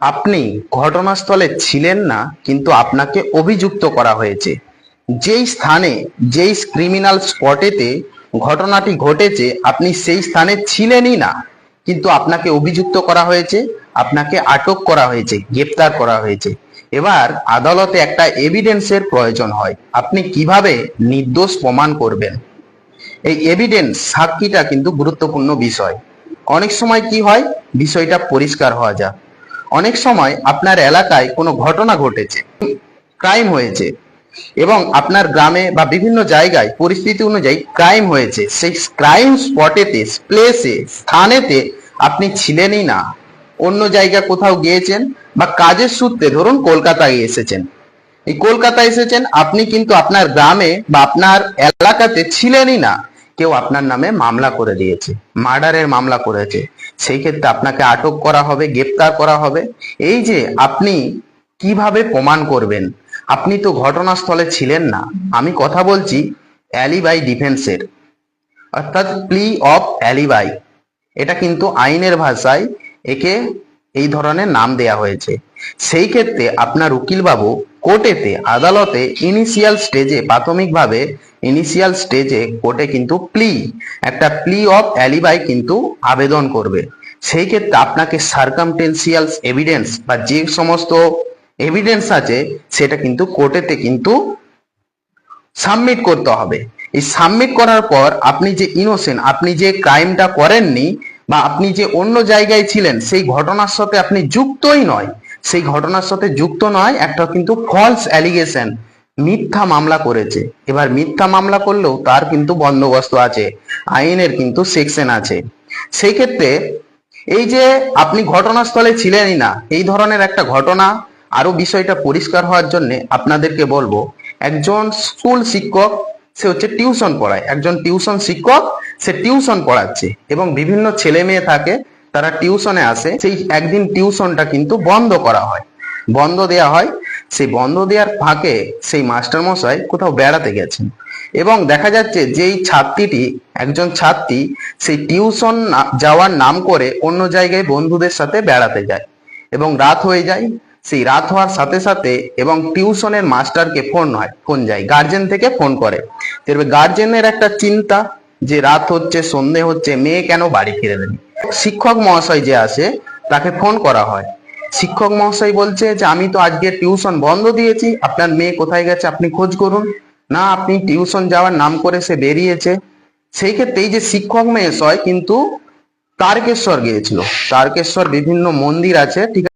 আপনি ঘটনাস্থলে ছিলেন না, কিন্তু আপনাকে অভিযুক্ত করা হয়েছে। যেই স্থানে, যেই ক্রিমিনাল স্পটেতে ঘটনাটি ঘটেছে, আপনি সেই স্থানে ছিলেনই না। কিন্তু আপনাকে অভিযুক্ত করা হয়েছে, আপনাকে আটক করা হয়েছে, গ্রেপ্তার করা হয়েছে। এবার আদালতে একটা এভিডেন্সের প্রয়োজন হয়। আপনি কীভাবে নির্দোষ প্রমাণ করবেন? এই এভিডেন্স সাক্ষীটা কিন্তু গুরুত্বপূর্ণ বিষয়। অনেক সময় কি হয়? বিষয়টা পরিষ্কার হওয়া যায় অনেক সময় আপনার এলাকায় কোনো ঘটনা ঘটেছে ক্রাইম হয়েছে এবং আপনার গ্রামে বা বিভিন্ন জায়গায় পরিস্থিতি অনুযায়ী ক্রাইম হয়েছে, সেই ক্রাইম স্পটেতে প্লেসে স্থানেতে আপনি ছিলেনই না। অন্য জায়গা কোথাও গিয়েছেন বা কাজের সূত্রে ধরুন কলকাতায় এসেছেন। এই কলকাতায় এসেছেন, আপনি কিন্তু আপনার গ্রামে বা আপনার এলাকাতে ছিলেনই না। কেউ আপনার নামে মামলা করে দিয়েছে, মার্ডারের মামলা করেছে। সেই ক্ষেত্রে আপনাকে আটক করা হবে, গ্রেপ্তার করা হবে। এই যে আপনি কীভাবে প্রমাণ করবেন? আপনি তো ঘটনাস্থলে ছিলেন না। আমি কথা বলছি অ্যালিবাই ডিফেন্সের, অর্থাৎ প্লি অফ অ্যালিবাই। এটা কিন্তু আইনের ভাষায় একে এই ধরনের নাম দেয়া হয়েছে। সেই ক্ষেত্রে আপনার উকিলবাবু কোর্টেতে, আদালতে ইনিশিয়াল স্টেজে প্রাথমিকভাবে ইনিশিয়াল স্টেজে কোর্টে কিন্তু প্লি একটা প্লি অফ অ্যালিবাই কিন্তু আবেদন করবে। সেই ক্ষেত্রে আপনাকে সার্কামটেন্সিয়াল এভিডেন্স বা যে সমস্ত এভিডেন্স আছে, সেটা কিন্তু কোর্টেতে কিন্তু সাবমিট করতে হবে। এই সাবমিট করার পর আপনি যে ইনোসেন্ট আপনি যে ক্রাইমটা করেননি বা আপনি যে অন্য জায়গায় ছিলেন, সেই ঘটনার সাথে আপনি যুক্তই নয়। সেই ঘটনার সাথে যুক্ত নয়, একটা কিন্তু ফলস অ্যালিগেশন মিথ্যা মামলা করেছে। এবার মিথ্যা মামলা করলেও তার কিন্তু বন্দোবস্ত আছে, আইনের কিন্তু সেকশন আছে। সেই ক্ষেত্রে এই যে আপনি ঘটনাস্থলে ছিলেনই না, এই ধরনের একটা ঘটনা আরও বিষয়টা পরিষ্কার হওয়ার জন্য আপনাদেরকে বলব, একজন স্কুল শিক্ষক, সে হচ্ছে টিউশন পড়ায়। একজন টিউশন শিক্ষক, সে টিউশন পড়াচ্ছে এবং বিভিন্ন ছেলে মেয়ে থাকে তারা টিউশনে আসে, সেই একদিন টিউশনটা কিন্তু বন্ধ করা হয়। বন্ধ দেয়া হয়, সেই বন্ধ দেওয়ার ফাঁকে সেই মাস্টার মশাই কোথাও বেড়াতে গেছেন। এবং দেখা যাচ্ছে যেই ছাত্রীটি, একজন ছাত্রী, সেই টিউশন যাওয়ার নাম করে অন্য জায়গায় বন্ধুদের সাথে বেড়াতে যায়। এবং রাত হয়ে যায়, সেই রাত হওয়ার সাথে সাথে এবং টিউশনের মাস্টারকে ফোন হয়, ফোন যায়, গার্জেন থেকে ফোন করে। গার্জেনের একটা চিন্তা যে রাত হচ্ছে, সন্ধে হচ্ছে, মেয়ে কেন বাড়ি ফিরে দেনি শিক্ষক মহাশয় যে আসে তাকে ফোন করা হয়। শিক্ষক মহাশয় বলছে যে, আমি তো আজকে টিউশন বন্ধ দিয়েছি, আপনার মেয়ে কোথায় গেছে আপনি খোঁজ করুন। না, আপনি টিউশন যাওয়ার নাম করে সে বেরিয়েছে। সেই ক্ষেত্রে এই যে শিক্ষক মহাশয় কিন্তু তারকেশ্বর গিয়েছিল। তারকেশ্বর বিভিন্ন মন্দির আছে, ঠিক